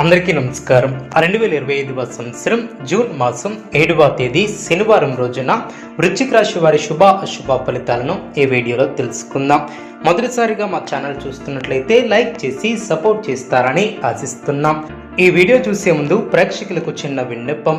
అందరికీ నమస్కారం. రెండు వేల ఇరవై ఐదవ సంవత్సరం జూన్ మాసం ఏడవ తేదీ శనివారం రోజున వృశ్చిక రాశి వారి శుభ అశుభ ఫలితాలను ఈ వీడియోలో తెలుసుకుందాం. మొదటిసారిగా మా ఛానల్ చూస్తున్నట్లయితే లైక్ చేసి సపోర్ట్ చేస్తారని ఆశిస్తున్నాం. ఈ వీడియో చూసే ముందు ప్రేక్షకులకు చిన్న విన్నపం.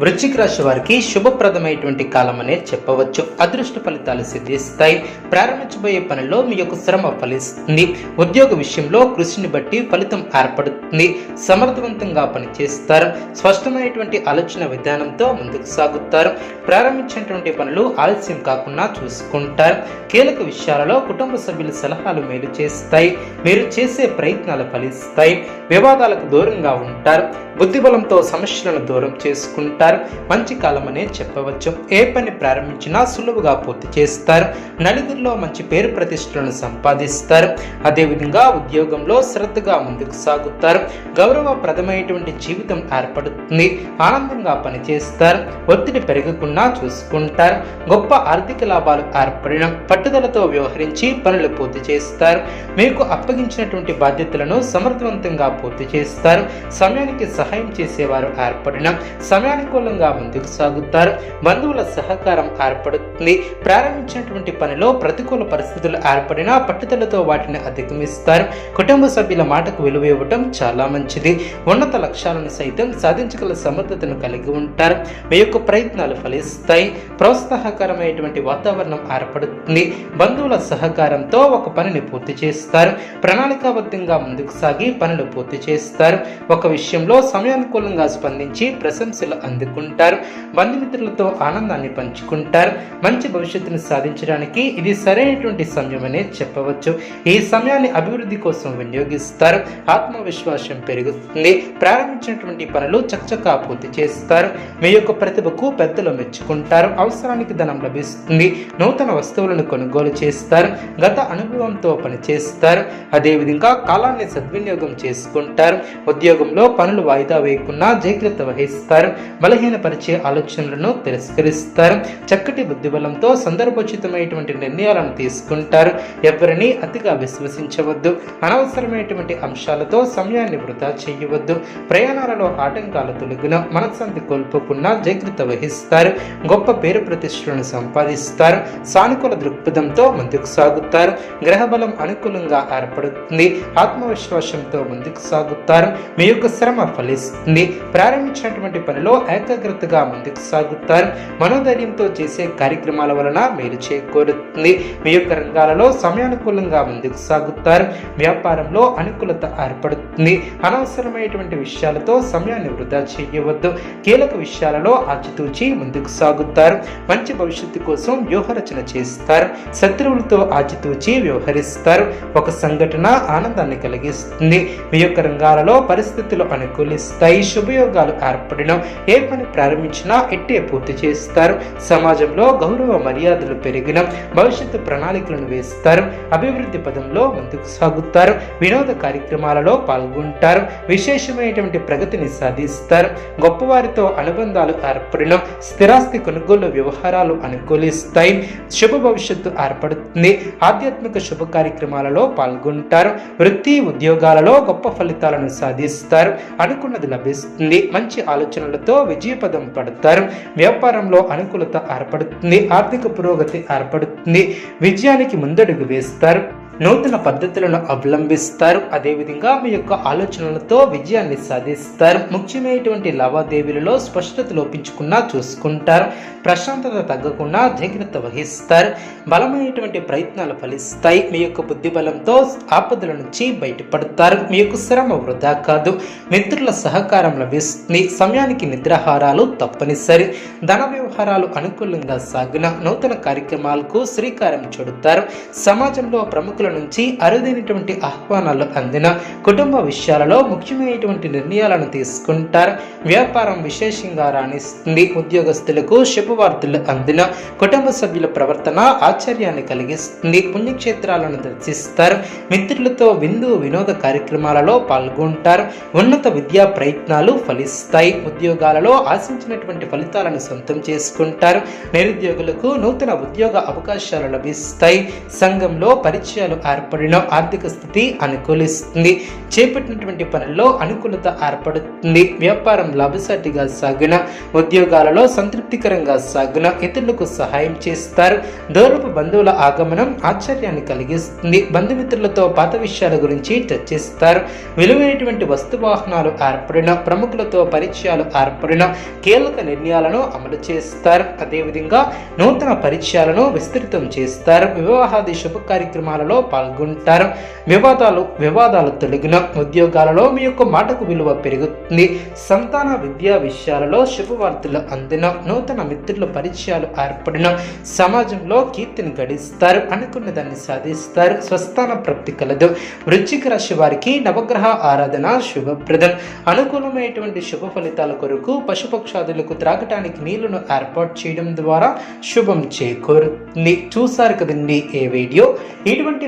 వృశ్చిక రాశి వారికి శుభప్రదమైనటువంటి కాలం అనే చెప్పవచ్చు. అదృష్ట ఫలితాలు సిద్ధిస్తాయి. ప్రారంభించబోయే పనిలో మీ యొక్క శ్రమ ఫలిస్తుంది. ఉద్యోగ విషయంలో కృషిని బట్టి ఫలితం ఏర్పడుతుంది. సమర్థవంతంగా పనిచేస్తారు. స్పష్టమైనటువంటి ఆలోచన విధానంతో ముందుకు సాగుతారు. ప్రారంభించినటువంటి పనులు ఆలస్యం కాకుండా చూసుకుంటారు. కీలక విషయాలలో కుటుంబ సభ్యుల సలహాలు మేలు చేస్తాయి. మీరు చేసే ప్రయత్నాలు ఫలిస్తాయి. వివాదాలకు దూరంగా ఉంటారు. బుద్ధిబలంతో సమస్యలను దూరం చేసుకుంటారు. మంచి కాలం అనే చెప్పవచ్చు. ఏ పని ప్రారంభించినా సులువుగా పూర్తి చేస్తారు. నలుగురిలో మంచి పేరు ప్రతిష్టలను సంపాదిస్తారు. అదేవిధంగా ఉద్యోగంలో శ్రద్ధగా ముందుకు సాగుతారు. గౌరవప్రదమైనటువంటి జీవితం ఏర్పడుతుంది. ఆనందంగా పనిచేస్తారు. ఒత్తిడి పెరగకుండా చూసుకుంటారు. గొప్ప ఆర్థిక లాభాలు ఏర్పడిన పట్టుదలతో వ్యవహరించి పనులు పూర్తి చేస్తారు. మీకు అప్పగించినటువంటి బాధ్యతలను సమర్థవంతంగా పూర్తి చేస్తారు. సమయానికి సహాయం చేసేవారు ఏర్పడిన సమయానుకూలంగా ముందుకు సాగుతారు. బంధువుల సహకారం ఏర్పడుతుంది. ప్రారంభించినటువంటి పనిలో ప్రతికూల పరిస్థితులు ఏర్పడినా పట్టుదలతో వాటిని అధిగమిస్తారు. కుటుంబ సభ్యుల మాటకు విలువ ఇవ్వటం చాలా మంచిది. ఉన్నత లక్ష్యాలను సైతం సాధించగల సమర్థతను కలిగి ఉంటారు. మీ యొక్క ప్రయత్నాలు ఫలిస్తాయి. ప్రోత్సాహకరమైనటువంటి వాతావరణం ఏర్పడుతుంది. బంధువుల సహకారంతో ఒక పనిని పూర్తి చేస్తారు. ప్రణాళికాబద్ధంగా ముందుకు సాగి పనులు పూర్తి చేస్తారు. ఒక విషయంలో సమయానుకూలంగా స్పందించి ప్రశంసలు అందుకుంటారు. బంధుమిత్రులతో ఆనందాన్ని పంచుకుంటారు. మంచి భవిష్యత్తును సాధించడానికి ఇది సరైనటువంటి సమయం అనే చెప్పవచ్చు. ఈ సమయాన్ని అభివృద్ధి కోసం వినియోగిస్తారు. ఆత్మవిశ్వాసం పెరుగుతుంది. ప్రారంభించినటువంటి పనులు చకచకా పూర్తి చేస్తారు. మీ యొక్క ప్రతిభకు పెద్దలు మెచ్చుకుంటారు. అవసరానికి ధనం లభిస్తుంది. నూతన వస్తువులను కొనుగోలు చేస్తారు. గత అనుభవంతో పనిచేస్తారు. అదేవిధంగా కాలాన్ని సద్వినియోగం చేసుకుంటారు. ఉద్యోగంలో పనులు వాయిదా వేయకుండా జాగ్రత్త వహిస్తారు. బలహీనపరిచే ఆలోచనలను తిరస్కరిస్తారు. చక్కటి బుద్ధిబలంతో సందర్భోచితమైనటువంటి నిర్ణయాలను తీసుకుంటారు. ఎవరిని అతిగా విశ్వసించవద్దు. అనవసరమైనటువంటి అంశాలతో సమయాన్ని వృధా చేయవద్దు. ప్రయాణాలలో ఆటంకాలు తొలగిన మనశ్శాంతి కోల్పోకుండా జాగ్రత్త వహిస్తారు. గొప్ప పేరు ప్రతిష్టలను సంపాదిస్తారు. సానుకూల దృక్పథంతో ముందుకు సాగుతారు. గ్రహబలం అనుకూలంగా ఏర్పడుతుంది. ఆత్మవిశ్వాసంతో ముందుకు సాగుతారు. మీ యొక్క శ్రమ ఫలి ఫలిస్తుంది ప్రారంభించినటువంటి పనిలో ఏకాగ్రతగా ముందుకు సాగుతారు. మనోధైర్యంతో చేసే కార్యక్రమాల వలన మేలు చేకూరుతుంది. మీ యొక్క రంగాలలో సమయానుకూలంగా ముందుకు సాగుతారు. వ్యాపారంలో అనుకూలత ఏర్పడుతుంది. అనవసరమైనటువంటి విషయాలతో సమయాన్ని వృధా చేయవద్దు. కీలక విషయాలలో ఆచితూచి ముందుకు సాగుతారు. మంచి భవిష్యత్తు కోసం వ్యూహరచన చేస్తారు. శత్రువులతో ఆచితూచి వ్యవహరిస్తారు. ఒక సంఘటన ఆనందాన్ని కలిగిస్తుంది. మీ యొక్క రంగాలలో పరిస్థితులు అనుకూలిస్తాయి శుభయోగాలు ఏర్పడిన ఏ పని ప్రారంభించినా ఎట్టే పూర్తి చేస్తారు. సమాజంలో గౌరవ మర్యాదలు పెరిగిన భవిష్యత్తు ప్రణాళికలను వేస్తారు. అభివృద్ధి పదంలో ముందుకు సాగుతారు. వినోద కార్యక్రమాలలో పాల్గొంటారు. విశేషమైనటువంటి ప్రగతిని సాధిస్తారు. గొప్పవారితో అనుబంధాలు ఏర్పడిన స్థిరాస్తి కొనుగోలు వ్యవహారాలు అనుకూలిస్తాయి. శుభ భవిష్యత్తు ఏర్పడుతుంది. ఆధ్యాత్మిక శుభ కార్యక్రమాలలో పాల్గొంటారు. వృత్తి ఉద్యోగాలలో గొప్ప ఫలితాలను సాధిస్తారు. అనుకున్నది లభిస్తుంది. మంచి ఆలోచనలతో విజయపదం పడతారు. వ్యాపారంలో అనుకూలత ఏర్పడుతుంది. ఆర్థిక పురోగతి ఏర్పడుతుంది. విజయానికి ముందడుగు వేస్తారు. నూతన పద్ధతులను అవలంబిస్తారు. అదేవిధంగా మీ యొక్క ఆలోచనలతో విజయాన్ని సాధిస్తారు. ముఖ్యమైనటువంటి లావాదేవీలలో స్పష్టత లోపించకుండా చూసుకుంటారు. ప్రశాంతత తగ్గకుండా జాగ్రత్త వహిస్తారు. బలమైనటువంటి ప్రయత్నాలు ఫలిస్తాయి. మీ యొక్క బుద్ధి బలంతో ఆపదల నుంచి బయటపడతారు. మీ యొక్క శ్రమ వృధా కాదు. మిత్రుల సహకారం లభిస్తుంది. సమయానికి నిద్రాహారాలు తప్పనిసరి. ధన వ్యవహారాలు అనుకూలంగా సాగిన నూతన కార్యక్రమాలకు శ్రీకారం చుడతారు. సమాజంలో ప్రముఖుల నుంచి అరుదైనటువంటి ఆహ్వానాలు అందిన కుటుంబ విషయాలలో ముఖ్యమైనటువంటి నిర్ణయాలను తీసుకుంటారు. వ్యాపారం విశేషంగా రాణిస్తుంది. ఉద్యోగస్తులకు శుభవార్తలు అందిన కుటుంబ సభ్యుల ప్రవర్తన ఆశ్చర్యాన్ని కలిగిస్తుంది. పుణ్యక్షేత్రాలను దర్శిస్తారు. మిత్రులతో విందు వినోద కార్యక్రమాలలో పాల్గొంటారు. ఉన్నత విద్యా ప్రయత్నాలు ఫలిస్తాయి. ఉద్యోగాలలో ఆశించినటువంటి ఫలితాలను సొంతం చేసుకుంటారు. నిరుద్యోగులకు నూతన ఉద్యోగ అవకాశాలు లభిస్తాయి. సంఘంలో పరిచయాలు ఏర్పడిన ఆర్థిక స్థితి అనుకూలిస్తుంది. చేపట్టినటువంటి పనుల్లో అనుకూలత ఏర్పడుతుంది. వ్యాపారం లాభసాటిగా సాగిన ఉద్యోగాలలో సంతృప్తికరంగా సాగిన ఇతరులకు సహాయం చేస్తారు. దూరపు బంధువుల ఆగమనం ఆశ్చర్యాన్ని కలిగిస్తుంది. బంధుమిత్రులతో పాత విషయాల గురించి చర్చిస్తారు. విలువైనటువంటి వస్తు వాహనాలు ఏర్పడిన ప్రముఖులతో పరిచయాలు ఏర్పడిన కీలక నిర్ణయాలను అమలు చేస్తారు. అదేవిధంగా నూతన పరిచయాలను విస్తృతం చేస్తారు. వివాహాది శుభ కార్యక్రమాలలో పాల్గొంటారు. వివాదాలు వివాదాలు తొలగిన ఉద్యోగాలలో మీ యొక్క మాటకు విలువ పెరుగుతుంది. సంతాన విద్యా విషయాలలో శుభవార్తలు అందిన నూతన మిత్రుల పరిచయాలు ఏర్పడిన సమాజంలో కీర్తిని గడిస్తారు. అనుకున్న దాన్ని సాధిస్తారు. స్వస్థాన ప్రాప్తి కలదు. వృశ్చిక రాశి వారికి నవగ్రహ ఆరాధన శుభప్రదం. అనుకూలమైనటువంటి శుభ ఫలితాల కొరకు పశుపక్షాదులకు త్రాగటానికి నీళ్ళను ఏర్పాటు చేయడం ద్వారా శుభం చేకూరుతుంది. చూసారు కదండి ఏ వీడియో? ఇటువంటి